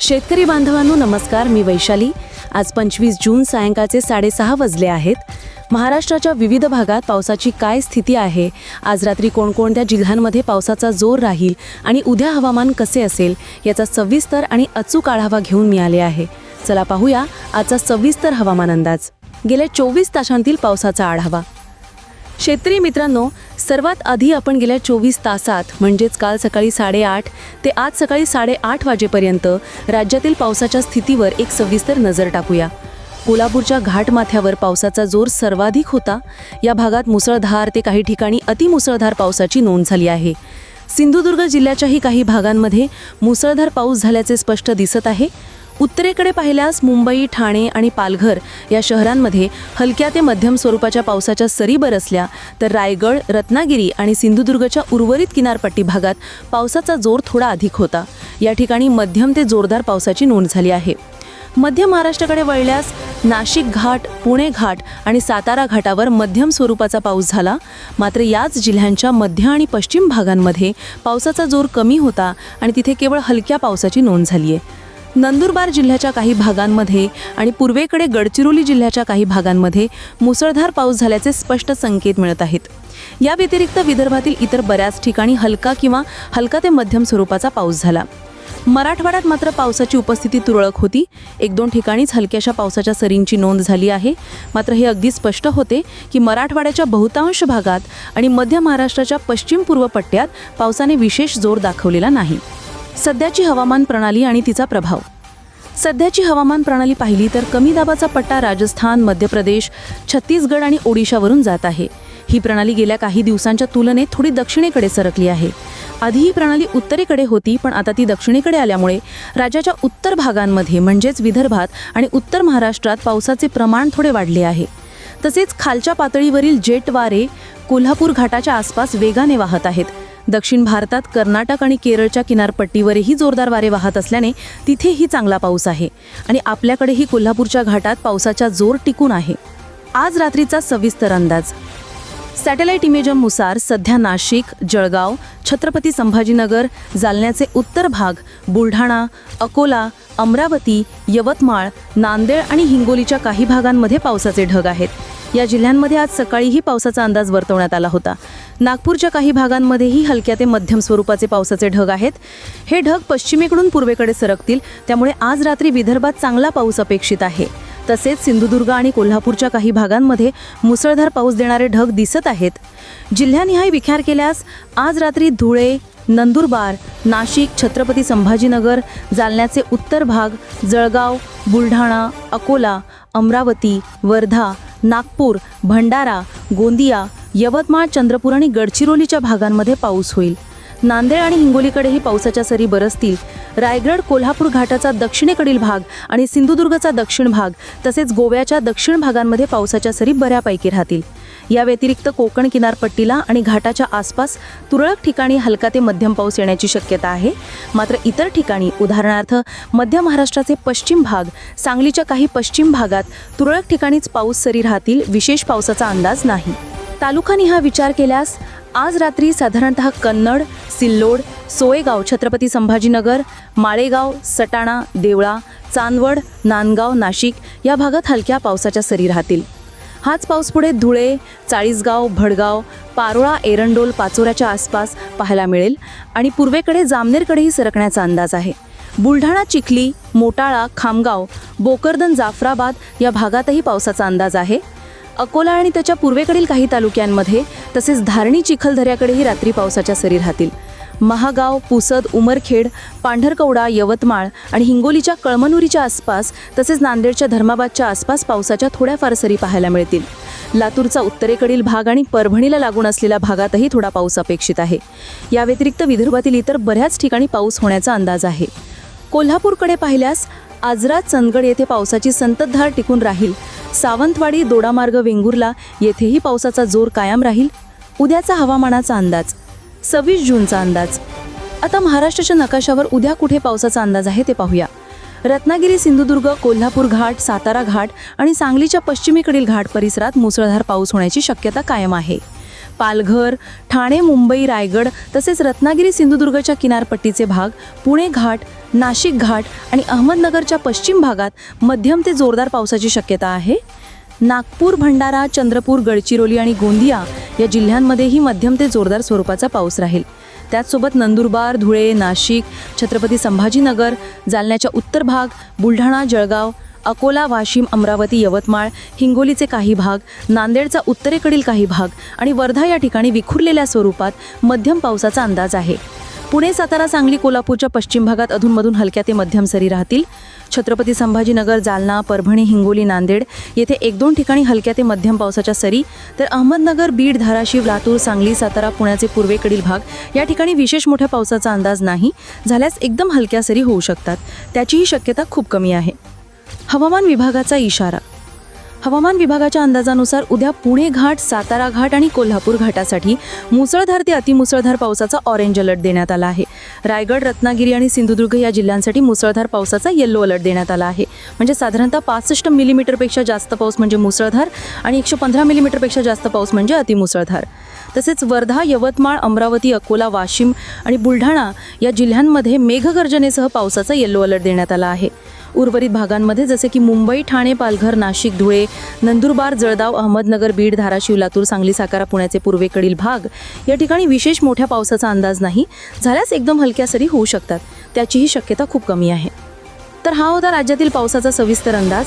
शेतकरी बांधवांनो नमस्कार. मी वैशाली. आज पंचवीस जून सायंकाळचे साडेसहा वाजले आहेत. महाराष्ट्राच्या विविध भागात पावसाची काय स्थिती आहे? आज रात्री कोणकोणत्या जिल्ह्यांमध्ये पावसाचा जोर राहील आणि उद्या हवामान कसे असेल? याचा सविस्तर आणि अचूक आढावा घेऊन मी आले आहे. चला पाहूया आजचा सविस्तर हवामान अंदाज. गेल्या चोवीस तासांतील पावसाचा आढावा. शेतकरी मित्रांनो सर्वात आधी आपण गेल्या चोवीस तासात म्हणजेच काल सकाळी साडेआठ ते आज सकाळी साडेआठ वाजेपर्यंत राज्यातील पावसाच्या स्थितीवर एक सविस्तर नजर टाकूया. कोल्हापूरच्या घाटमाथ्यावर पावसाचा जोर सर्वाधिक होता. या भागात मुसळधार ते काही ठिकाणी अतिमुसळधार पावसाची नोंद झाली आहे. सिंधुदुर्ग जिल्ह्याच्याही काही भागांमध्ये मुसळधार पाऊस झाल्याचे स्पष्ट दिसत आहे. उत्तरेकडे पाहिल्यास मुंबई ठाणे आणि पालघर या शहरांमध्ये हलक्या ते मध्यम स्वरूपाच्या पावसाच्या सरी बरसल्या तर रायगड रत्नागिरी आणि सिंधुदुर्गच्या उर्वरित किनारपट्टी भागात पावसाचा जोर थोडा अधिक होता. या ठिकाणी मध्यम ते जोरदार पावसाची नोंद झाली आहे. मध्य महाराष्ट्राकडे वळल्यास नाशिक घाट पुणे घाट आणि सातारा घाटावर मध्यम स्वरूपाचा पाऊस झाला. मात्र याच जिल्ह्यांच्या मध्य आणि पश्चिम भागांमध्ये पावसाचा जोर कमी होता आणि तिथे केवळ हलक्या पावसाची नोंद झाली आहे नंदुरबार जिल्ह्याच्या काही भागांमध्ये आणि पूर्वेकडे गडचिरोली जिल्ह्याच्या काही भागांमध्ये मुसळधार पाऊस झाल्याचे स्पष्ट संकेत मिळत आहेत. या व्यतिरिक्त विदर्भातील इतर बऱ्याच ठिकाणी हलका किंवा हलका ते मध्यम स्वरूपाचा पाऊस झाला. मराठवाड्यात मात्र पावसाची उपस्थिती तुरळक होती. एक दोन ठिकाणीच हलक्याशा पावसाच्या सरींची नोंद झाली आहे. मात्र हे अगदी स्पष्ट होते की मराठवाड्याच्या बहुतांश भागात आणि मध्य महाराष्ट्राच्या पश्चिम पूर्व पट्ट्यात पावसाने विशेष जोर दाखवलेला नाही. सध्याची हवामान प्रणाली आणि तिचा प्रभाव. सध्याची हवामान प्रणाली पाहिली तर कमी दाबाचा पट्टा राजस्थान मध्य प्रदेश छत्तीसगड आणि ओडिशावरून जात आहे. ही प्रणाली गेल्या काही दिवसांच्या तुलनेत थोडी दक्षिणेकडे सरकली आहे. आधी ही प्रणाली उत्तरेकडे होती पण आता ती दक्षिणेकडे आल्यामुळे राज्याच्या उत्तर भागांमध्ये म्हणजेच विदर्भात आणि उत्तर महाराष्ट्रात पावसाचे प्रमाण थोडे वाढले आहे. तसेच खालच्या पातळीवरील जेट वारे कोल्हापूर घाटाच्या आसपास वेगाने वाहत आहेत. दक्षिण भारतात कर्नाटक आणि केरळच्या किनारपट्टीवरही जोरदार वारे वाहत असल्याने तिथेही चांगला पाऊस आहे. आणि आपल्याकडेही कोल्हापूरच्या घाटात पावसाचा जोर टिकून आहे. आज रात्रीचा सविस्तर अंदाज. सॅटेलाईट इमेजनुसार सध्या नाशिक जळगाव छत्रपती संभाजीनगर जालन्याचे उत्तर भाग बुलढाणा अकोला अमरावती यवतमाळ नांदेड आणि हिंगोलीच्या काही भागांमध्ये पावसाचे ढग आहेत. या जिल्ह्यांमध्ये आज सकाळीही पावसाचा अंदाज वर्तवण्यात आला होता. नागपूरच्या काही भागांमध्येही हलक्या ते मध्यम स्वरूपाचे पावसाचे ढग आहेत. हे ढग पश्चिमेकडून पूर्वेकडे सरकतील त्यामुळे आज रात्री विदर्भात चांगला पाऊस अपेक्षित आहे. तसेच सिंधुदुर्ग आणि कोल्हापूरच्या काही भागांमध्ये मुसळधार पाऊस देणारे ढग दिसत आहेत. जिल्ह्यानिहाय विचार केल्यास आज रात्री धुळे नंदुरबार नाशिक छत्रपती संभाजीनगर जालन्याचे उत्तर भाग जळगाव बुलढाणा अकोला अमरावती वर्धा नागपूर भंडारा गोंदिया यवतमाळ चंद्रपूर आणि गडचिरोलीच्या भागांमध्ये पाऊस होईल. नांदेड आणि हिंगोलीकडेही पावसाच्या सरी बरसतील. रायगड कोल्हापूर घाटाचा दक्षिणेकडील भाग आणि सिंधुदुर्गचा दक्षिण भाग तसेच गोव्याच्या दक्षिण भागांमध्ये पावसाच्या सरी बऱ्यापैकी राहतील. या व्यतिरिक्त कोकण किनारपट्टीला आणि घाटाच्या आसपास तुरळक ठिकाणी हलका ते मध्यम पाऊस येण्याची शक्यता आहे. मात्र इतर ठिकाणी उदाहरणार्थ मध्य महाराष्ट्राचे पश्चिम भाग सांगलीच्या काही पश्चिम भागात तुरळक ठिकाणीच पाऊस सरी राहतील विशेष पावसाचा अंदाज नाही. तालुकानिहा विचार केल्यास आज रात्री साधारणतः कन्नड सिल्लोड सोयगाव छत्रपती संभाजीनगर माळेगाव सटाणा देवळा चांदवड नांदगाव नाशिक या भागात हलक्या पावसाच्या सरी राहतील. हाच पाऊस पुढे धुळे चाळीसगाव भडगाव पारोळा एरंडोल पाचोऱ्याच्या आसपास पाहायला मिळेल. आणि पूर्वेकडे जामनेरकडेही सरकण्याचा अंदाज आहे. बुलढाणा चिखली मोटाळा खामगाव बोकरदन जाफराबाद या भागातही पावसाचा अंदाज आहे. अकोला आणि त्याच्या पूर्वेकडील काही तालुक्यांमध्ये तसेच धारणी चिखलदऱ्याकडेही रात्री पावसाच्या सरी राहतील. महागाव पुसद उमरखेड पांढरकवडा यवतमाळ आणि हिंगोलीच्या कळमनुरीच्या आसपास तसेच नांदेडच्या धर्माबादच्या आसपास पावसाच्या थोड्याफार सरी पाहायला मिळतील. लातूरचा उत्तरेकडील भाग आणि परभणीला लागून असलेल्या भागातही थोडा पाऊस अपेक्षित आहे. या व्यतिरिक्त विदर्भातील इतर बऱ्याच ठिकाणी पाऊस होण्याचा अंदाज आहे. कोल्हापूरकडे पाहिल्यास आजरा चंदगड येथे पावसाची संततधार टिकून राहील. सावंतवाडी दोडामार्ग वेंगुर्ला येथेही पावसाचा जोर कायम राहील. उद्याचा हवामानाचा अंदाज सव्वीस जूनचा अंदाज. आता महाराष्ट्राच्या नकाशावर उद्या कुठे पावसाचा अंदाज आहे ते पाहूया. रत्नागिरी सिंधुदुर्ग कोल्हापूर घाट सातारा घाट आणि सांगलीच्या पश्चिमेकडील घाट परिसरात मुसळधार पाऊस होण्याची शक्यता कायम आहे. पालघर ठाणे मुंबई रायगड तसेच रत्नागिरी सिंधुदुर्गच्या किनारपट्टीचे भाग पुणे घाट नाशिक घाट आणि अहमदनगरच्या पश्चिम भागात मध्यम ते जोरदार पावसाची शक्यता आहे. नागपूर भंडारा चंद्रपूर गडचिरोली आणि गोंदिया या जिल्ह्यांमध्येही मध्यम ते जोरदार स्वरूपाचा पाऊस राहील. त्याचसोबत नंदुरबार धुळे नाशिक छत्रपती संभाजीनगर जालन्याच्या उत्तर भाग बुलढाणा जळगाव अकोला वाशिम अमरावती यवतमाळ हिंगोलीचे काही भाग नांदेडचा उत्तरेकडील काही भाग आणि वर्धा या ठिकाणी विखुरलेल्या स्वरूपात मध्यम पावसाचा अंदाज आहे. पुणे सातारा सांगली कोल्हापूरच्या पश्चिम भागात अधूनमधून हलक्या ते मध्यम सरी राहतील. छत्रपती संभाजीनगर जालना परभणी हिंगोली नांदेड येथे एक दोन ठिकाणी हलक्या ते मध्यम पावसाच्या सरी. तर अहमदनगर बीड धाराशिव लातूर सांगली सातारा पुण्याचे पूर्वेकडील भाग या ठिकाणी विशेष मोठ्या पावसाचा अंदाज नाही. झाल्यास एकदम हलक्या सरी होऊ शकतात. त्याचीही शक्यता खूप कमी आहे. हवामान विभागाचा इशारा हवामान विभागाच्या अंदाजानुसार उद्या पुणे घाट सातारा घाट आणि कोल्हापूर घाटासाठी मुसळधार ते अतिमुसळधार पावसाचा ऑरेंज अलर्ट देण्यात आला आहे. रायगड रत्नागिरी आणि सिंधुदुर्ग या जिल्ह्यांसाठी मुसळधार पावसाचा येल्लो अलर्ट देण्यात आला आहे. म्हणजे साधारणतः पासष्ट मिलीमीटरपेक्षा जास्त पाऊस म्हणजे मुसळधार आणि एकशे पंधरा मिलीमीटरपेक्षा जास्त पाऊस म्हणजे अतिमुसळधार. तसेच वर्धा यवतमाळ अमरावती अकोला वाशिम आणि बुलढाणा या जिल्ह्यांमध्ये मेघगर्जनेसह पावसाचा येल्लो अलर्ट देण्यात आला आहे. उर्वरित भागांमध्ये जसे की मुंबई ठाणे पालघर नाशिक धुळे नंदुरबार जळगाव अहमदनगर बीड धाराशिव लातूर सांगली सातारा पुण्याचे पूर्वेकडील भाग या ठिकाणी विशेष मोठ्या पावसाचा अंदाज नाही. झाल्यास एकदम हलक्या सरी होऊ शकतात. त्याचीही शक्यता खूप कमी आहे. तर हा होता राज्यातील पावसाचा सविस्तर अंदाज.